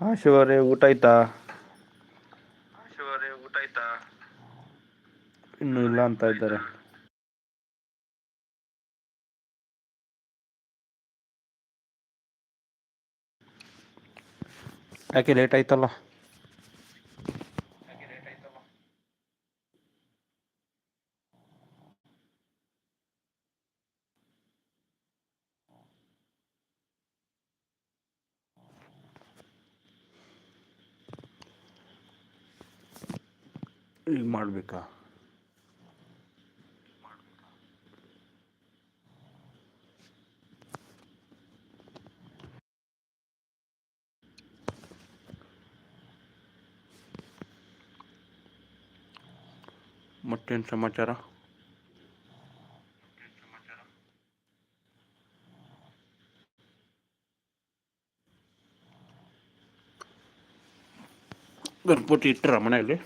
ಹಾ ಶಿವರೇ ಊಟ ಆಯ್ತಾ? ಶಿವರೇ ಊಟ ಆಯ್ತಾ? ಇನ್ನು ಇಲ್ಲ ಅಂತ ಇದ್ದಾರೆ. ಯಾಕೆ ಲೇಟ್ ಆಯ್ತಲ್ಲ? ಈಗ ಮಾಡಬೇಕಾ? ಮತ್ತೇನು ಸಮಾಚಾರ? ಗಣಪತಿ ಇಟ್ಟರ ಮನೆಯಲ್ಲಿ?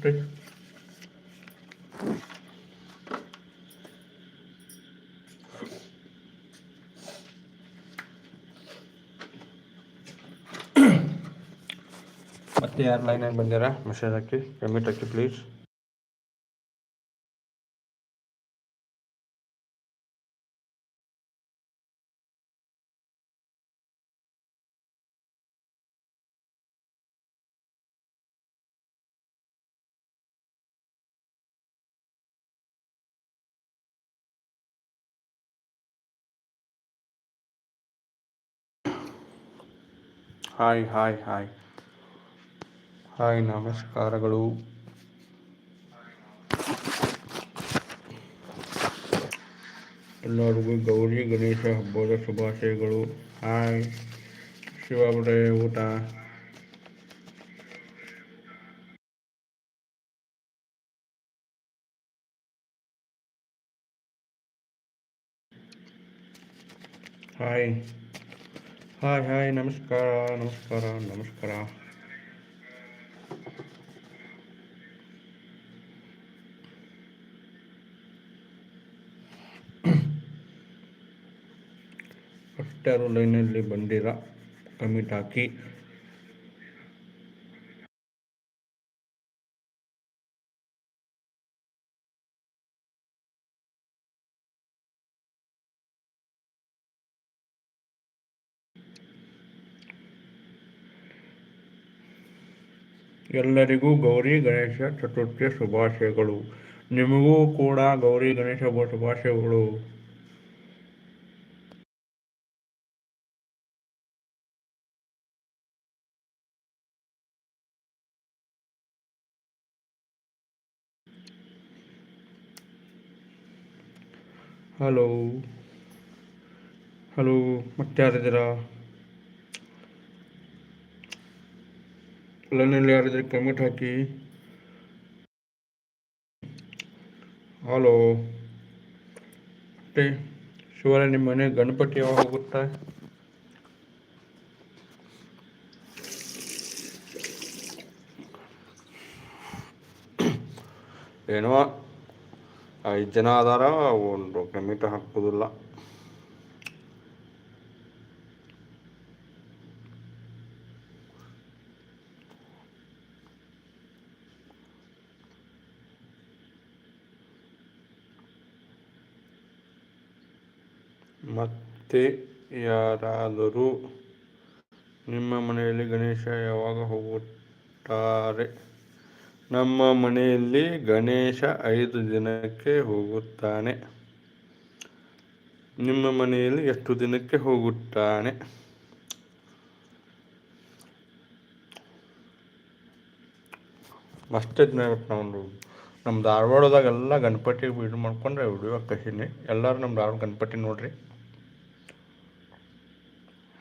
ಮತ್ತೆ ಮತ್ತೆ ಯಾರು ಲೈನಾಗಿ ಬಂದಿರಾ ಮೆಸೇಜ್ ಹಾಕಿ payment hockey please hi hi hi. Hi ನಮಸ್ಕಾರಗಳು. ಎಲ್ಲರಿಗೂ ಗೌರಿ ಗಣೇಶ ಹಬ್ಬದ ಶುಭಾಶಯಗಳು. ಹಾಯ್ ಶಿವಬ್ರೆ ಊಟ. ಹಾಯ್. ಹಾಯ್ ಹಾಯ್ ನಮಸ್ಕಾರ ನಮಸ್ಕಾರ ನಮಸ್ಕಾರ. ಅಷ್ಟಾರು ಲೈನಲ್ಲಿ ಬಂದಿರ ಕಮಿಟ್ ಹಾಕಿ. ಎಲ್ಲರಿಗೂ ಗೌರಿ ಗಣೇಶ ಚತುರ್ಥಿ ಶುಭಾಶಯಗಳು. ನಿಮಗೂ ಕೂಡ ಗೌರಿ ಗಣೇಶ ಶುಭಾಶಯಗಳು. ಹಲೋ. ಹಲೋ ಮತ್ತೆ ಯಾರಿದ್ದೀರಾ? ಲೈನಲ್ಲಿ ಯಾರಿದ್ರೆ ಕಮೆಂಟ್ ಹಾಕಿ. ಹಲೋ ಮತ್ತೆ ಶಿವರ ನಿಮ್ಮ ಮನೆ ಗಣಪತಿ ಯಾವಾಗ ಹೋಗುತ್ತಾ? ಏನೋ ಐದು ಜನ ಅದಾರ, ಒಂದು ಕಮಿಟ್ ಹಾಕೋದಿಲ್ಲ. ಮತ್ತೆ ಯಾರಾದರೂ ನಿಮ್ಮ ಮನೆಯಲ್ಲಿ ಗಣೇಶ ಯಾವಾಗ ಹೋಗುತ್ತಾರೆ? ನಮ್ಮ ಮನೆಯಲ್ಲಿ ಗಣೇಶ ಐದು ದಿನಕ್ಕೆ ಹೋಗುತ್ತಾನೆ. ನಿಮ್ಮ ಮನೆಯಲ್ಲಿ ಎಷ್ಟು ದಿನಕ್ಕೆ ಹೋಗುತ್ತಾನೆ? ಮಸ್ತ್ ನಾವು ನಮ್ಮ ಧಾರವಾಡದಾಗೆಲ್ಲ ಗಣಪತಿ ಇದು ಮಾಡ್ಕೊಂಡ್ರೆ ವಿಡಿಯೋ ಕಹಿನಿ ಎಲ್ಲರೂ ನಮ್ಮ ಧಾರವಾಡ ಗಣಪತಿ ನೋಡ್ರಿ.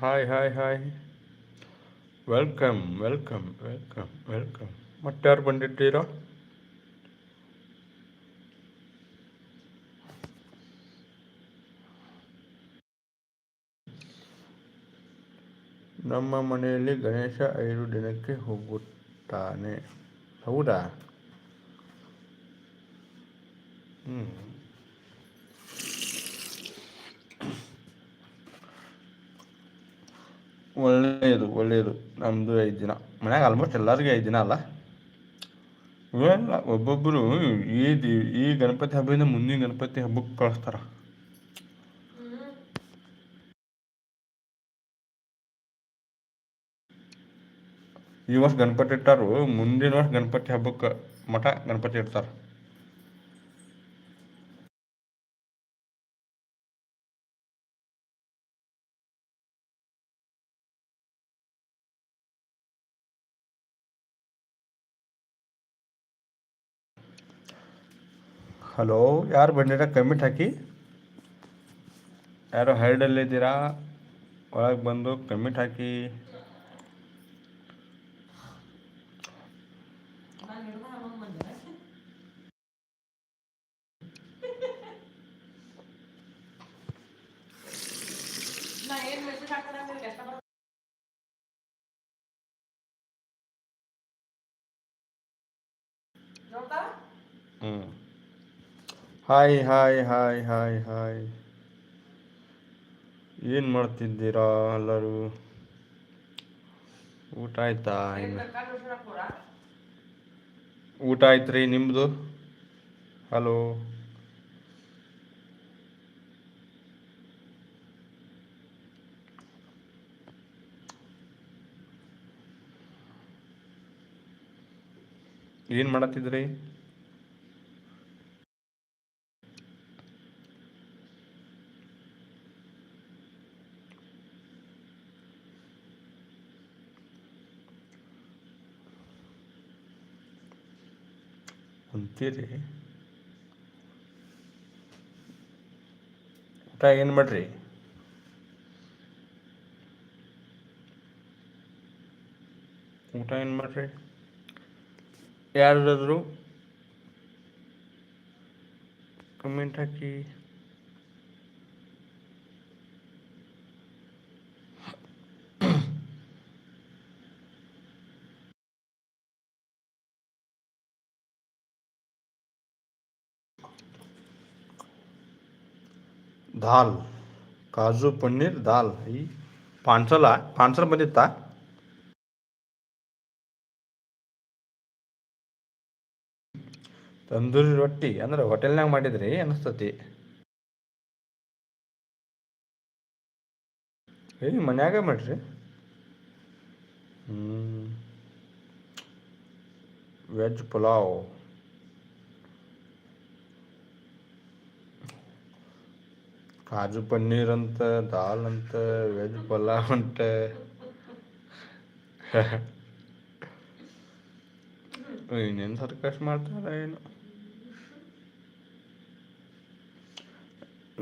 Hi hi hi welcome welcome welcome welcome ಮತ್ತೆ ಯಾರು ಬಂದಿದ್ದೀರಾ? ನಮ್ಮ ಮನೆಯಲ್ಲಿ ಗಣೇಶ ಐದು ದಿನಕ್ಕೆ ಹೋಗುತ್ತಾನೆ. ಹೌದಾ? ಹ್ಞೂ ಒಳ್ಳೆಯದು ಒಳ್ಳೆಯದು ನಮ್ಮದು ಐದು ದಿನ. ಮನ್ಯಾಗ ಆಲ್ಮೋಸ್ಟ್ ಎಲ್ಲರಿಗೂ ಐದು ದಿನ ಅಲ್ಲ? ಇವೆಲ್ಲ ಒಬ್ಬೊಬ್ಬರು ಈ ದಿ, ಈ ಗಣಪತಿ ಹಬ್ಬದಿಂದ ಮುಂದಿನ ಗಣಪತಿ ಹಬ್ಬಕ್ಕೆ ಕಳಿಸ್ತಾರ. ಈ ವರ್ಷ ಗಣಪತಿ ಇಟ್ಟಾರು, ಮುಂದಿನ ವರ್ಷ ಗಣಪತಿ ಹಬ್ಬಕ್ಕೆ ಮಠ ಗಣಪತಿ ಇಡ್ತಾರೆ. ಹಲೋ ಯಾರು ಬಂದಿರ ಕಮಿಟ್ ಹಾಕಿ. ಯಾರೋ ಹೈಡಲ್ಲಿದ್ದೀರಾ ಒಳಗೆ ಬಂದು ಕಮಿಟ್ ಹಾಕಿ ಹ್ಞೂ hi hi hi hi hi ಏನು ಮಾಡ್ತಿದ್ದೀರಾ ಎಲ್ಲರೂ? ಊಟ ಆಯ್ತಾ ಊಟ ಆಯ್ತು ರೀ ನಿಮ್ಮದು ಹಲೋ ಏನು ಮಾಡತ್ತಿದ್ರಿ? ಅಂತೀರಿ ಊಟ ಏನು ಮಾಡ್ರಿ ಊಟ ಏನು ಮಾಡ್ರಿ ಯಾರಾದರೂ ಕಮೆಂಟ್ ಹಾಕಿ ದಾಲ್, ಕಾಜು ಪನ್ನೀರ್, ದಾಲ್, ಈ ಪಾನ್ಸಲ ಪಾನ್ಸಲ ಬಂದಿತ್ತಾ? ತಂದೂರಿ ರೊಟ್ಟಿ, ಅಂದ್ರೆ ಹೋಟೆಲ್ನಾಗ ಮಾಡಿದ್ರಿ ಅನಿಸ್ತತಿ. ಏ, ಮನ್ಯಾಗ ಮಾಡ್ರಿ. ವೆಜ್ ಪುಲಾವ್. ಕಾಜು ಪನ್ನೀರ್ ಅಂತ, ದಾಲ್ ಅಂತ, ವೆಜ್ ಪಲಾವ್ ಅಂತ. ಇನ್ನೇನು ಸರ್ಕಸ್ ಮಾಡ್ತಾರ ಏನು?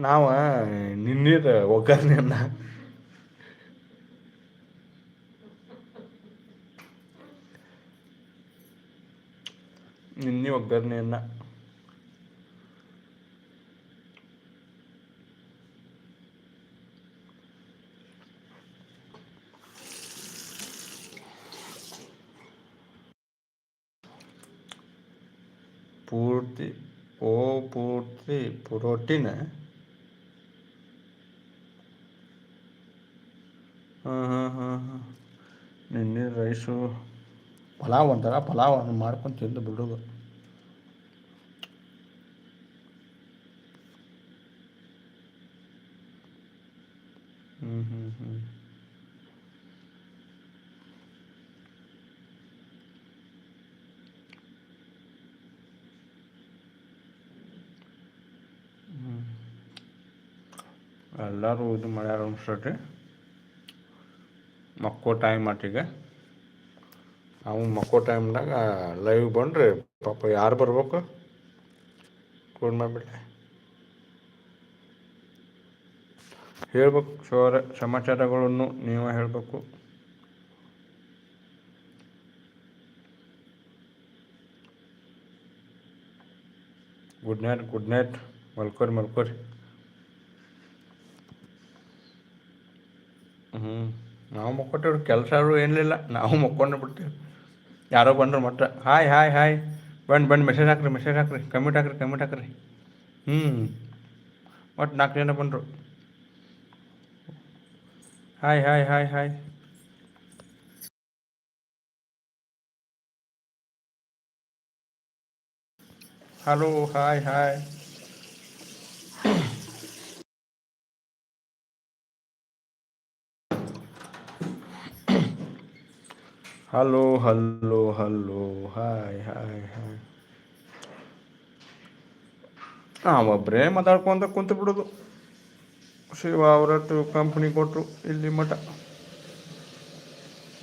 ನಾವು ನಿನ್ನೀರ ಒಗ್ಗರಣೆಯನ್ನ. ನಿನ್ನೆ ಒಗ್ಗರಣೆಯನ್ನ. ಪ್ರೋಟೀನ್ ಹಾಂ ಹಾಂ ಹಾಂ ಹಾಂ. ನಿನ್ನೆ ರೈಸು ಪಲಾವ್ ಅಂತಾರ, ಪಲಾವ್ ಮಾಡ್ಕೊಂಡು ತಿಂದು ಬಿಡೋದು. ಹ್ಞೂ ಹ್ಞೂ ಹ್ಞೂ ಎಲ್ಲರೂ ಇದು ಮಾಡ್ಯಾರ ಅನ್ಸಟ್ರಿ ಮಕ್ಕೋ ಟೈಮ್ ಆಟಿಗೆ ನಾವು ಮಕ್ಕೋ ಟೈಮ್ದಾಗ ಲೈವ್ ಬಂದ್ರಿ ಪಾಪ ಯಾರು ಬರ್ಬೇಕು ಫೋನ್ ಮಾಡಿಬಿಟ್ಟೆ ಹೇಳ್ಬೇಕು ಸೋರ ಸಮಾಚಾರಗಳನ್ನು ನೀವು ಹೇಳಬೇಕು ಗುಡ್ ನೈಟ್ ಗುಡ್ ನೈಟ್ ಮಲ್ಕೋರಿ ಮಲ್ಕೋರಿ ಹ್ಞೂ ನಾವು ಮಕ್ಕೊಟ್ಟೇವ್ರಿ ಕೆಲಸ ಏನಿಲ್ಲ ನಾವು ಮಕ್ಕೊಂಡು ಬಿಡ್ತೀವಿ. ಯಾರೋ ಬಂದರು ಮತ್ತೆ ಹಾಯ್ ಹಾಯ್ ಹಾಯ್ ಬಂದು ಬಂದು ಮೆಸೇಜ್ ಹಾಕ್ರಿ ಮೆಸೇಜ್ ಹಾಕ್ರಿ ಕಮೆಂಟ್ ಹಾಕ್ರಿ ಕಮೆಂಟ್ ಹಾಕ್ರಿ. ಹ್ಞೂ ಒಟ್ಟು ನಾಲ್ಕು ಜನ ಬಂದರು. Hi hi hi hi. Hello hi hi hello hello hello hi hi hi ಒಬ್ಬರೇ ಮಾತಾಡ್ಕೊಂತ ಕುಂತು ಬಿಡೋದು. ಶಿವ ಅವರಟ್ಟು ಕಂಪ್ನಿ ಕೊಟ್ಟರು ಇಲ್ಲಿ ಮಠ.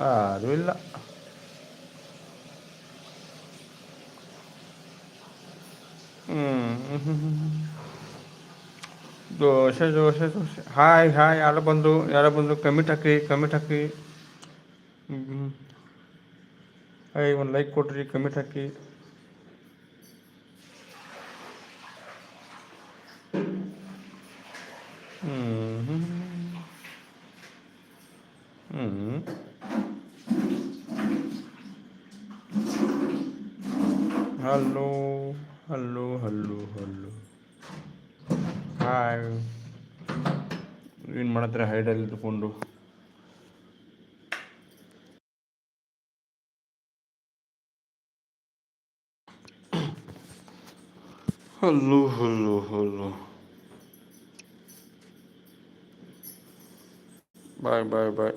ಅದು ಇಲ್ಲ. ಹ್ಞೂ ದೋಸೆ ದೋಸೆ ದೋಸೆ. ಹಾಯ್ ಹಾಯ್ ಯಾರೋ ಬಂದು ಯಾರ ಬಂದರು? ಕಮಿಟ್ ಹಾಕಿ ಕಮಿಟ್ ಹಾಕಿ ಹ್ಞೂ ಹಾಯ್ ಒಂದು ಲೈಕ್ ಕೊಡ್ರಿ ಕಮೆಂಟ್ ಹಾಕಿ. Hello hello hello hello. Hi ಏನು ಮಾಡತ್ತಾರೆ? ಹೈಡಲ್ಲಿ ಇದ್ಕೊಂಡು hello hello hello bye bye bye